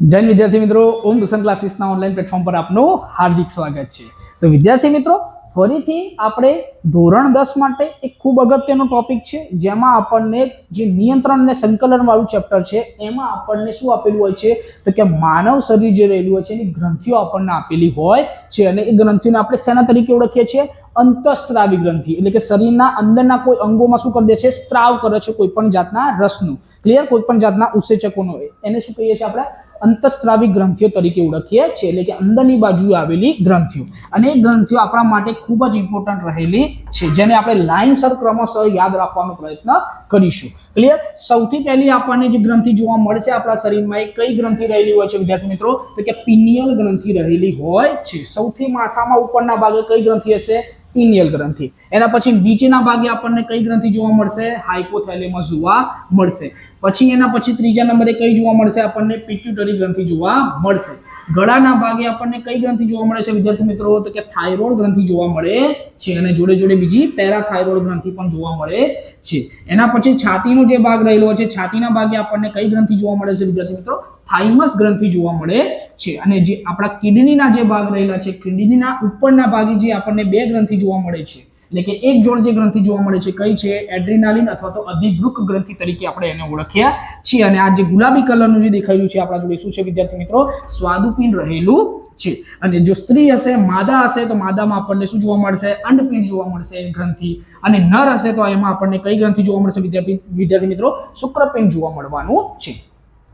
જૈન વિદ્યાર્થી મિત્રો, ઓમ ટ્યુશન ક્લાસીસના ઓનલાઈન પ્લેટફોર્મ પર આપનું હાર્દિક સ્વાગત છે. તો વિદ્યાર્થી મિત્રો, ફરીથી આપણે ધોરણ દસ માટે એક ખૂબ અગત્યનો ટોપિક છે, જેમાં આપણને જે નિયંત્રણ અને સંકલનવાળું ચેપ્ટર છે, એમાં આપણને શું આપેલું હોય છે? તો કે માનવ શરીર જે રહેલું હોય છે, એની ગ્રંથિઓ આપણને આપેલી હોય છે અને એ ગ્રંથિઓને આપણે શેના તરીકે ઓળખીએ છીએ? અંતઃસ્ત્રાવી ગ્રંથિ. એટલે કે શરીરના અંદરના કોઈ અંગોમાં શું કરી દે છે? સ્ત્રાવ કરે છે કોઈ પણ જાતના રસનું. ક્લિયર કોઈ પણ જાતના ઉત્સેચકોનો એને શું કહીએ છીએ આપણે? અંતઃસ્ત્રાવી ગ્રંથિઓ તરીકે ઓળખીએ છીએ. એટલે કે અંદરની બાજુએ આવેલી ગ્રંથિઓ. અને એ ગ્રંથિઓ આપણા માટે ખૂબ જ ઇમ્પોર્ટન્ટ રહેલી છે. જેને આપણે લાઇનસર ક્રમશઃ યાદ રાખવાનો પ્રયત્ન કરીશું. ક્લિયર સૌથી પહેલી આપણને જે ગ્રંથિ જોવા મળશે આપણા શરીરમાં, એ કઈ ગ્રંથિ રહેલી હોય છે વિદ્યાર્થી મિત્રો? તો કે પિનિયલ ગ્રંથિ રહેલી હોય છે. સૌથી માથામાં ઉપરના ભાગે કઈ ગ્રંથિ હશે? પિનિયલ ગ્રંથિ. એના પછી નીચેના ભાગે આપણને કઈ ગ્રંથિ જોવા મળશે? હાઇપોથેલેમસ જોવા મળશે. પછી એના પછી ત્રીજા નંબરે કઈ જોવા મળશે? આપણને પિટ્યુટરી ગ્રંથિ જોવા મળશે. ગળાના ભાગે આપણને કઈ ગ્રંથિ જોવા મળે છે, વિદ્યાર્થી મિત્રો? તો કે થાઇરોઇડ ગ્રંથિ જોવા મળે છે અને જોડે જોડે બીજી પેરાથાઇરોઇડ ગ્રંથિ પણ જોવા મળે છે. એના પછી છાતીનો જે ભાગ રહેલો છે, છાતીના ભાગે આપણને કઈ ગ્રંથિ જોવા મળે છે, વિદ્યાર્થી મિત્રો? થાઇમસ ગ્રંથિ જોવા મળે છે. અને જે આપણા કિડનીના જે ભાગ રહેલા છે, કિડનીના ઉપરના ભાગે જે આપણને બે ગ્રંથિ જોવા મળે છે, એટલે કે એક જોડ જે ગ્રંથિ જોવા મળે છે, કઈ છે? એડ્રીનાલિન અથવા તો અધિવૃક ગ્રંથિ તરીકે આપણે એને ઓળખ્યા છીએ. અને આ જે ગુલાબી કલરનું જે દેખાયું છે આપણા જોડે શું છે વિદ્યાર્થી મિત્રો? સ્વાદુપિંડ રહેલું છે. અને જો સ્ત્રી હશે, માદા હશે, તો માદામાં આપણને શું જોવા મળશે? અંડપિંડ જોવા મળશે ગ્રંથિ. અને નર હશે, તો એમાં આપણને કઈ ગ્રંથિ જોવા મળશે વિદ્યાર્થી વિદ્યાર્થી મિત્રો? શુક્રપિંડ જોવા મળવાનું છે.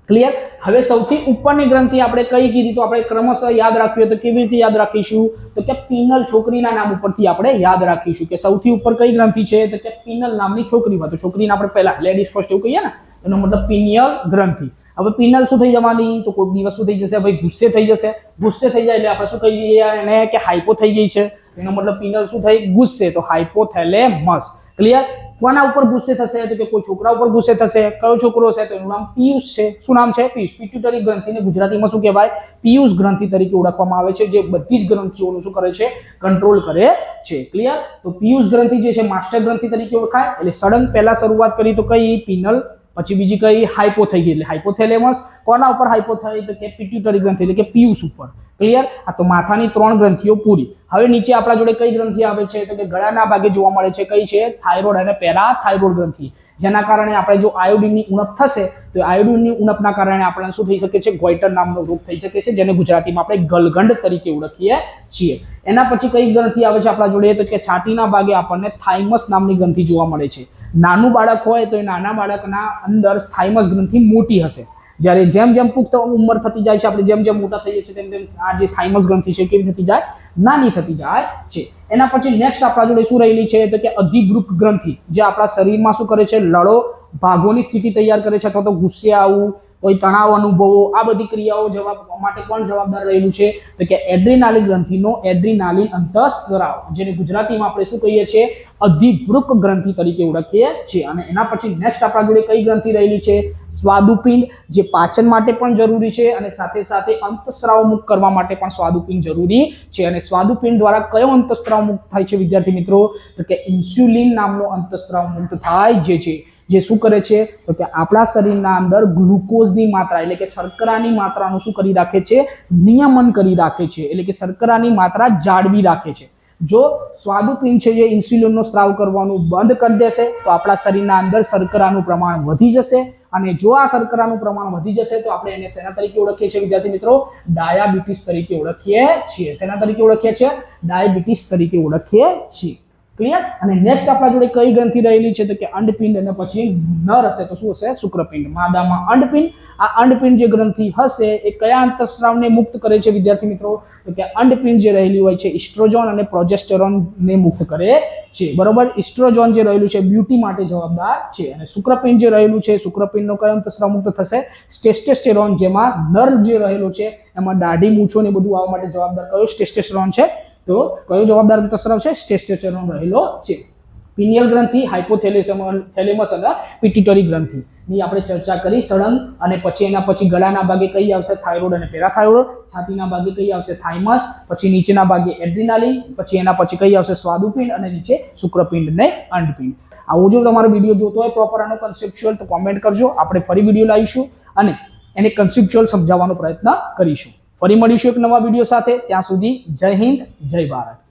ક્લિયર હવે સૌથી ઉપરની ગ્રંથિ આપણે કઈ કીધી? તો આપણે ક્રમશઃ યાદ રાખવી હોય તો કેવી રીતે યાદ રાખીશું? તો કે પિનલ છોકરીના નામ ઉપરથી આપણે યાદ રાખીશું કે સૌથી ઉપર કઈ ગ્રંથિ છે? તો કે પિનલ નામની છોકરી હોય તો છોકરીને આપણે પહેલા લેડીઝ ફર્સ્ટ એવું કહીએ ને? એનો મતલબ પિનિયલ ગ્રંથિ. હવે પિનલ શું થઈ જવાની? તો કોઈક દિવસ શું થઈ જશે? ભાઈ ગુસ્સે થઈ જશે. ગુસ્સે થઈ જાય એટલે આપણે શું કહી દઈએ એને? કે હાઇપો થઈ ગઈ છે. એનો મતલબ પિનલ શું થઈ? ગુસ્સે. તો હાઇપોથેલેમસ ક્લિયર કોના ઉપર ગુસ્સે થશે? તો કે કોઈ છોકરા ઉપર ગુસ્સે થશે? કયો છોકરો છે તો એનું નામ પિયુષ છે. શું નામ છે? પિયુષ. પિટ્યુટરી ગ્રંથિને ગુજરાતીમાં શું કહેવાય? પિયુષ ગ્રંથિ તરીકે ઓળખવામાં આવે છે, જે બધી જ ગ્રંથિઓનું શું કરે છે? કંટ્રોલ કરે છે. ક્લિયર તો પિયુષ ગ્રંથિ જે છે માસ્ટર ગ્રંથિ તરીકે ઓળખાય. એટલે સડન પહેલા શરૂઆત કરી તો કઈ? પિનલ. પછી બીજી કઈ? હાઇપો થઈ ગઈ એટલે હાઇપોથેલેમસ કોના ઉપર હાઇપો થઈ તો કે પિટ્યુટરી ગ્રંથિ, એટલે કે પિયુષ ઉપર. ક્લિયર આ તો માથાની ત્રણ ગ્રંથિઓ પૂરી. હવે નીચે આપણા જોડે કઈ ગ્રંથિ આવે છે? તો કે ગળાના ભાગે જોવા મળે છે કઈ છે? થાઇરોઇડ અને પેરાથાઇરોઇડ ગ્રંથિ. જેના કારણે આપણે જો આયોડિનની ઉણપ થશે, તો આયોડિનની ઉણપના કારણે આપણને શું થઈ શકે છે? ગોઈટર નામનો રોગ થઈ શકે છે, જેને ગુજરાતીમાં આપણે ગલગંડ તરીકે ઓળખીએ છીએ. એના પછી કઈ ગ્રંથિ આવે છે આપણા જોડે? તો કે છાતીના ભાગે આપણને થાઇમસ નામની ગ્રંથિ જોવા મળે છે. નાનું બાળક હોય તો એ નાના બાળકના અંદર થાઇમસ ગ્રંથિ મોટી હશે. જ્યારે જેમ જેમ પુખ્ત ઉંમર થતી જાય છે, આપણે જેમ જેમ મોટા થઈએ છીએ, તેમ તેમ આ જે થાઇમસ ગ્રંથિ છે કેવી થતી જાય? નાની થતી જાય છે. એના પછી નેક્સ્ટ આપણા જોડે શું રહેલી છે? તો કે અધિવૃક ગ્રંથિ, જે આપણા શરીરમાં શું કરે છે? લડો, ભાગોની સ્થિતિ તૈયાર કરે છે, અથવા તો ગુસ્સે આવવું, કોઈ તણાવ અનુભવો આ બધી ક્રિયાઓ જવાબ માટે કોણ જવાબદાર રહેલું છે? તો કે એડ્રીનાલિન ગ્રંથિનો એડ્રીનાલિન અંતઃસ્રાવ જેને ગુજરાતીમાં આપણે શું કહીએ છીએ? અધિવૃક ગ્રંથિ તરીકે ઓળખીએ છીએ. અને એના પછી નેક્સ્ટ આપણા જોડે કઈ ગ્રંથિ રહેલી છે? સ્વાદુપિંડ, જે પાચન માટે પણ જરૂરી છે અને સાથે સાથે અંતસ્ત્રાવ મુક્ત કરવા માટે પણ સ્વાદુપિંડ જરૂરી છે. અને સ્વાદુપિંડ દ્વારા કયો અંતસ્ત્રાવ મુક્ત થાય છે વિદ્યાર્થી મિત્રો? તો કે ઇન્સ્યુલિન નામનો અંતસ્ત્રાવ મુક્ત થાય જે છે. જે શું કરે છે? તો કે આપણા શરીરના અંદર ગ્લુકોઝની માત્રા એટલે કે શર્કરાની માત્રાનું શું કરી રાખે છે? નિયમન કરી રાખે છે. એટલે કે શર્કરાની માત્રા જાળવી રાખે છે. જો સ્વાદુપિંડ છે જે ઇન્સ્યુલિનનો સ્ત્રાવ કરવાનું બંધ કરી દેશે, તો આપણા શરીરના અંદર શર્કરાનું પ્રમાણ વધી જશે અને જો આ શર્કરાનું પ્રમાણ વધી જશે, તો આપણે એને શેના તરીકે ઓળખીએ છીએ વિદ્યાર્થી મિત્રો? ડાયાબિટીસ તરીકે ઓળખીએ છીએ. શેના તરીકે ઓળખીએ છીએ? ડાયાબિટીસ તરીકે ઓળખીએ છીએ. ક્લિયર અને નેક્સ્ટ આપણા જોડે કઈ ગ્રંથિ રહેલી છે તો કે અંડપિંડ અને પછી નર હશે, તો શું હશે? શુક્રપિંડ. માદામાં અંડપિંડ. આ અંડપિંડ જે ગ્રંથિ હશે એ કયા અંતસ્રાવને મુક્ત કરે છે વિદ્યાર્થી મિત્રો? તો કે અંડપિંડ જે રહેલી હોય છે ઇસ્ટ્રોજોન અને પ્રોજેસ્ટેરોન ને મુક્ત કરે છે. બરોબર? ઇસ્ટ્રોજોન જે રહેલું છે બ્યુટી માટે જવાબદાર છે. અને શુક્રપિંડ જે રહેલું છે, શુક્રપિંડનો કયો અંતસ્રાવ મુક્ત થશે? સ્ટેસ્ટેસ્ટેરોન જેમાં નર જે રહેલો છે, એમાં દાઢી, મૂછો ને બધું આવવા માટે જવાબદાર કયો સ્ટેસ્ટેસ્ટેરોન છે? તો કયો જવાબદાર અંતસ્રાવ છે સ્ટેસ્ટેસ્ટેરોન રહેલો છે. પિનિયલ ગ્રંથિ હાઇપોથેલેસમ થેલેમસ અને પિટ્યુટરી ગ્રંથિ. ની આપણે ચર્ચા કરી સળંગ અને પછી એના પછી ગળાના ભાગે કઈ આવશે? થાઇરોઇડ અને પેરાથાઇરોઇડ. છાતીના ભાગે કઈ આવશે? થાઇમસ. પછી નીચેના ભાગે એડ્રિનાલિન. પછી એના પછી કઈ આવશે? સ્વાદુપિંડ અને નીચે શુક્રપિંડ ને અંડપિંડ. આવું જો તમારો વીડિયો જોતો હોય પ્રોપર આનો કન્સેપ્ચ્યુઅલ તો કોમેન્ટ કરજો. આપણે ફરી વીડિયો લાવીશું અને એને કન્સેપ્ચ્યુઅલ સમજાવવાનો પ્રયત્ન કરીશું. ફરી મળીશું એક નવા વીડિયો સાથે. ત્યાં સુધી જય હિન્દ જય ભારત.